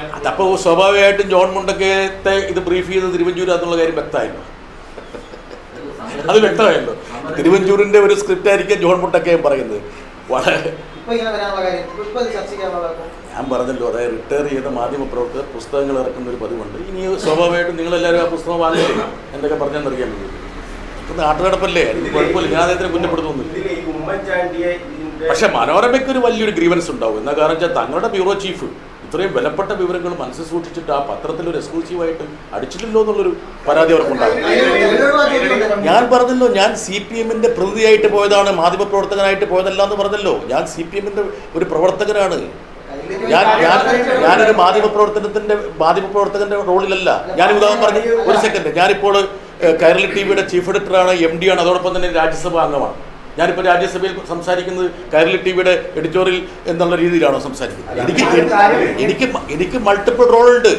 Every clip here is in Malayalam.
അറിയാം അതപ്പോൾ സ്വാഭാവികമായിട്ടും ജോൺ മുണ്ടക്കയത്തെ ഇത് ബ്രീഫ് ചെയ്ത് തിരുവഞ്ചൂർ എന്നുള്ള കാര്യം വ്യക്തമായിരുന്നു. അത് വ്യക്തമായല്ലോ തിരുവഞ്ചൂരിന്റെ ഒരു സ്ക്രിപ്റ്റ് ആയിരിക്കും ജോൺ മുണ്ടക്കയം പറയുന്നത്. വളരെ ഇപ്പൊ ഇങ്ങനെ വരാനുള്ള കാര്യം. ഇപ്പൊ ഇപ്പൊ ഇത് ചർച്ചയ്ക്കാനുള്ള ഞാൻ പറഞ്ഞല്ലോ അതായത് റിട്ടയർ ചെയ്ത മാധ്യമ പ്രവർത്തകർ പുസ്തകങ്ങൾ ഇറക്കുന്ന ഒരു പതിവുണ്ട്. ഇനി സ്വാഭാവികമായിട്ടും നിങ്ങളെല്ലാവരും ആ പുസ്തകം വാങ്ങി എന്തൊക്കെ പറഞ്ഞെന്നറിയാൻ വേണ്ടി. ഇപ്പം നാട്ടുനടപ്പല്ലേ? കുഴപ്പമില്ല. ഞാൻ അദ്ദേഹത്തിനെ കുറ്റപ്പെടുത്തുന്നില്ല പക്ഷെ മനോരമയ്ക്ക് ഒരു വലിയൊരു ഗ്രീവൻസ് ഉണ്ടാവും. എന്നാ കാരണം വെച്ചാൽ തങ്ങളുടെ ബ്യൂറോ ചീഫ് ഇത്രയും വിലപ്പെട്ട വിവരങ്ങൾ മനസ്സിൽ സൂക്ഷിച്ചിട്ട് ആ പത്രത്തിൽ ഒരു എക്സ്ക്ലൂസീവായിട്ട് അടിച്ചിട്ടില്ലോ എന്നുള്ളൊരു പരാതി അവർക്കുണ്ടാകും. ഞാൻ പറഞ്ഞല്ലോ ഞാൻ സി പി എമ്മിന്റെ പ്രതിനിധിയായിട്ട് പോയതാണ് മാധ്യമ പ്രവർത്തകനായിട്ട് പോയതല്ല എന്ന് പറഞ്ഞല്ലോ. ഞാൻ സി പി എമ്മിന്റെ ഒരു പ്രവർത്തകനാണ്. ഞാൻ ഞാൻ ഞാനൊരു മാധ്യമ പ്രവർത്തനത്തിന്റെ മാധ്യമ പ്രവർത്തകന്റെ റോളിലല്ല. ഞാൻ ഉദാഹരണം പറഞ്ഞു ഒരു സെക്കൻഡ് ഞാനിപ്പോൾ കേരള ടി വിയുടെ ചീഫ് എഡിറ്ററാണ് എം ആണ് അതോടൊപ്പം തന്നെ രാജ്യസഭാ അംഗമാണ്. ഞാനിപ്പോൾ രാജ്യസഭയിൽ സംസാരിക്കുന്നത് കൈരളി ടി വിയുടെ എഡിറ്റോറിയൽ എന്നുള്ള രീതിയിലാണോ സംസാരിക്കുന്നത്? എനിക്ക് എനിക്ക് എനിക്ക് മൾട്ടിപ്പിൾ റോൾ ഉണ്ട്.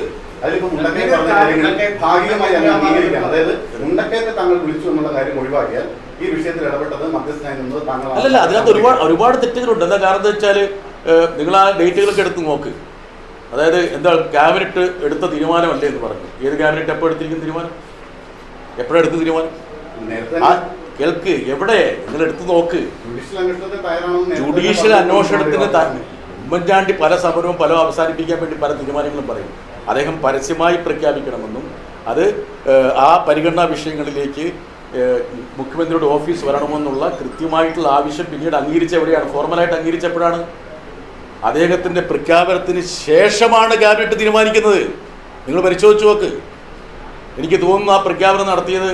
അതിലിപ്പോ മുണ്ടക്കയെ പറഞ്ഞ കാര്യങ്ങൾ ഭാഗികമായി അങ്ങ് അംഗീകരിക്കാം. അതായത് മുണ്ടക്കയത്തെ താങ്കൾ വിളിച്ചു എന്നുള്ള കാര്യം ഒഴിവാക്കിയാൽ ഈ വിഷയത്തിൽ ഇടപെട്ടത് മധ്യസ്ഥനായി നിന്നത് താങ്കളാണ്. അല്ലല്ല അതിനകത്ത് ഒരുപാട് ഒരുപാട് തെറ്റുകളുണ്ട്. എന്താ കാരണം എന്താ വെച്ചാൽ നിങ്ങൾ ആ ഡേറ്റുകളൊക്കെ എടുത്ത് നോക്ക്. അതായത് എന്താ ക്യാബിനറ്റ് എടുത്ത തീരുമാനമല്ലേ എന്ന് പറഞ്ഞു. ഏത് ക്യാബിനറ്റ് എപ്പോൾ എടുത്തിരിക്കുന്ന തീരുമാനം? എപ്പോഴെടുത്ത തീരുമാനം? നേരത്തെ കേൾക്ക് എവിടെ? നിങ്ങൾ എടുത്തു നോക്ക്. ജുഡീഷ്യൽ അന്വേഷണത്തിന് ഉമ്മൻചാണ്ടി പല സമരവും പല അവസാനിപ്പിക്കാൻ വേണ്ടി പല തീരുമാനങ്ങളും പറയും. അദ്ദേഹം പരസ്യമായി പ്രഖ്യാപിക്കണമെന്നും അത് ആ പരിഗണനാ വിഷയങ്ങളിലേക്ക് മുഖ്യമന്ത്രിയുടെ ഓഫീസ് വരണമെന്നുള്ള കൃത്യമായിട്ടുള്ള ആവശ്യം പിന്നീട് അംഗീകരിച്ച എവിടെയാണ്? ഫോർമലായിട്ട് അംഗീകരിച്ചപ്പോഴാണ് അദ്ദേഹത്തിന്റെ പ്രഖ്യാപനത്തിന് ശേഷമാണ് ക്യാബിനറ്റ് തീരുമാനിക്കുന്നത്. നിങ്ങൾ പരിശോധിച്ച് നോക്ക്. എനിക്ക് തോന്നുന്നു ആ പ്രഖ്യാപനം നടത്തിയത്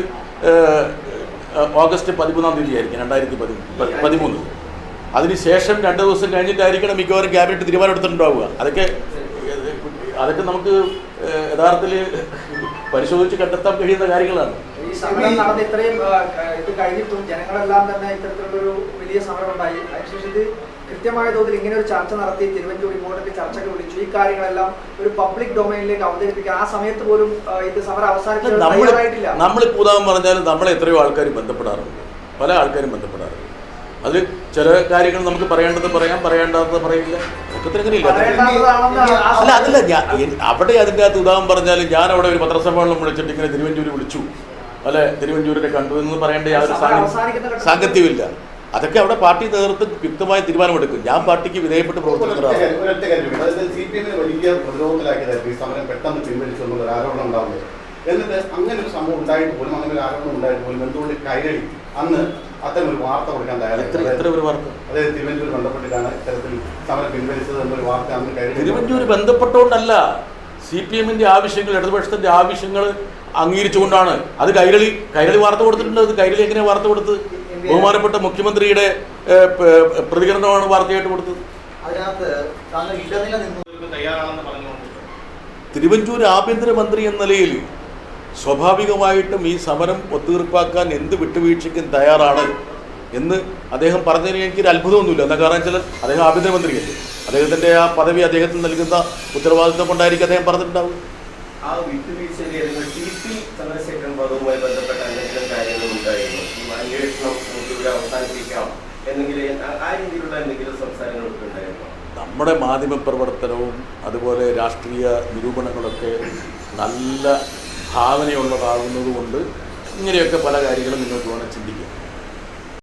ഓഗസ്റ്റ് പതിമൂന്നാം തീയതി ആയിരിക്കും രണ്ടായിരത്തി പതി പ- പതിമൂന്ന്. അതിനുശേഷം രണ്ട് ദിവസം കഴിഞ്ഞിട്ടായിരിക്കണം മിക്കവാറും ക്യാബിനറ്റ് തീരുമാനം എടുത്തിട്ടുണ്ടാവുക. അതൊക്കെ അതൊക്കെ നമുക്ക് യഥാർത്ഥത്തിൽ പരിശോധിച്ച് കണ്ടെത്താൻ കഴിയുന്ന കാര്യങ്ങളാണ്. ജനങ്ങളെല്ലാം തന്നെ ഇത്തരത്തിലുള്ളൊരു വലിയ സമരം ഉണ്ടായി അതിനുശേഷം ഇത് കൃത്യമായ തോതിൽ ഇങ്ങനെ ഒരു ചർച്ച നടത്തി തിരുവഞ്ചൂർ ഇങ്ങോട്ടൊക്കെ ചർച്ചകൾ വിളിച്ചു. ഈ കാര്യങ്ങളെല്ലാം ഒരു പബ്ലിക് ഡൊമൈനിലേക്ക് അവതരിപ്പിക്കാൻ. ആ സമയത്ത് പോലും ഇത് സമരം തയ്യാറായിട്ടില്ല. നമ്മളിപ്പോൾ ഉദാഹരണം പറഞ്ഞാൽ നമ്മളെ എത്രയോ ആൾക്കാർ ബന്ധപ്പെടാറുണ്ട്. പല ആൾക്കാരും ബന്ധപ്പെടാറുണ്ട്. അതിൽ ചില കാര്യങ്ങൾ നമുക്ക് പറയേണ്ടത് പറയാം പറയേണ്ടത് പറയില്ല. ഒക്കെ തിരഞ്ഞെടുക്കില്ല അല്ല അതല്ല ഞാൻ അവിടെ അതിന്റെ അകത്ത് ഉദാഹരണം പറഞ്ഞാൽ ഞാൻ അവിടെ ഒരു പത്രസമ്മേളനം വിളിച്ചിട്ട് ഇങ്ങനെ തിരുവഞ്ചൂര് വിളിച്ചു. അല്ലെ തിരുവഞ്ചൂരിനെ കണ്ടു എന്ന് പറയേണ്ട യാതൊരു സാങ്കത്യമില്ല. അതൊക്കെ അവിടെ പാർട്ടി നേതൃത്വം വ്യക്തമായ തീരുമാനമെടുക്കും. ഞാൻ പാർട്ടിക്ക് വിധേയപ്പെട്ട് പ്രവർത്തിക്കുന്നതാണ് എന്നിട്ട് അങ്ങനെ ഒരു സംഭവം ഉണ്ടായിട്ട് പോലും അങ്ങനെ ഒരു ആരോപണം ഉണ്ടായിട്ട് പോലും എന്തുകൊണ്ട് കൈരളി അന്ന് അത്തരം ഒരു വാർത്ത കൊടുക്കാൻ അതായത് തിരുവനന്തപുരം ബന്ധപ്പെട്ടിട്ടാണ് ഇത്തരത്തിൽ സമരം പിൻവലിച്ചത് എന്നൊരു വാർത്ത അന്ന് കൈരളി തിരുവഞ്ചൂര് ബന്ധപ്പെട്ടുകൊണ്ടല്ല സി പി എമ്മിന്റെ ആവശ്യങ്ങൾ ഇടതുപക്ഷത്തിന്റെ ആവശ്യങ്ങൾ അംഗീകരിച്ചുകൊണ്ടാണ്. അത് കൈരളി കൈരളി വാർത്ത കൊടുത്തിട്ടുണ്ട്. അത് കൈരളി എങ്ങനെ വാർത്ത കൊടുത്ത്? ബഹുമാനപ്പെട്ട മുഖ്യമന്ത്രിയുടെ പ്രതികരണമാണ് വാർത്തയായിട്ട് കൊടുത്തത്. തിരുവഞ്ചൂർ തിരുവഞ്ചൂർ ആഭ്യന്തരമന്ത്രി എന്ന നിലയിൽ സ്വാഭാവികമായിട്ടും ഈ സമരം ഒത്തുതീർപ്പാക്കാൻ എന്ത് വിട്ടുവീഴ്ചയ്ക്കും തയ്യാറാണ് എന്ന് അദ്ദേഹം പറഞ്ഞതിന് എനിക്കൊരു അത്ഭുതമൊന്നുമില്ല. എന്താ കാരണം വെച്ചാൽ അദ്ദേഹം ആഭ്യന്തരമന്ത്രിയല്ലേ. അദ്ദേഹത്തിന്റെ ആ പദവി അദ്ദേഹത്തിന് നൽകുന്ന ഉത്തരവാദിത്വം കൊണ്ടായിരിക്കും അദ്ദേഹം പറഞ്ഞിട്ടുണ്ടാവും ആ വിട്ടുവീഴ്ചയിൽ ഏതെങ്കിലും ടി പി ചന്ദ്രശേഖരൻ പദവുമായി ബന്ധപ്പെട്ട എന്തെങ്കിലും കാര്യങ്ങൾ ഉണ്ടായിരുന്നു? ഈ അന്വേഷണം നമുക്ക് ഇവിടെ അവസാനിപ്പിക്കാം. എന്നെങ്കിലും ആ- ആ രീതിയിലുള്ള എന്തെങ്കിലും സംസാരങ്ങളൊക്കെ ഉണ്ടായിരുന്നു? നമ്മുടെ മാധ്യമ പ്രവർത്തനവും അതുപോലെ രാഷ്ട്രീയ നിരൂപണങ്ങളൊക്കെ നല്ല ഭാവനയുള്ളതാകുന്നത് കൊണ്ട് ഇങ്ങനെയൊക്കെ പല കാര്യങ്ങളും നിങ്ങൾക്ക് വേണം ചിന്തിക്കാം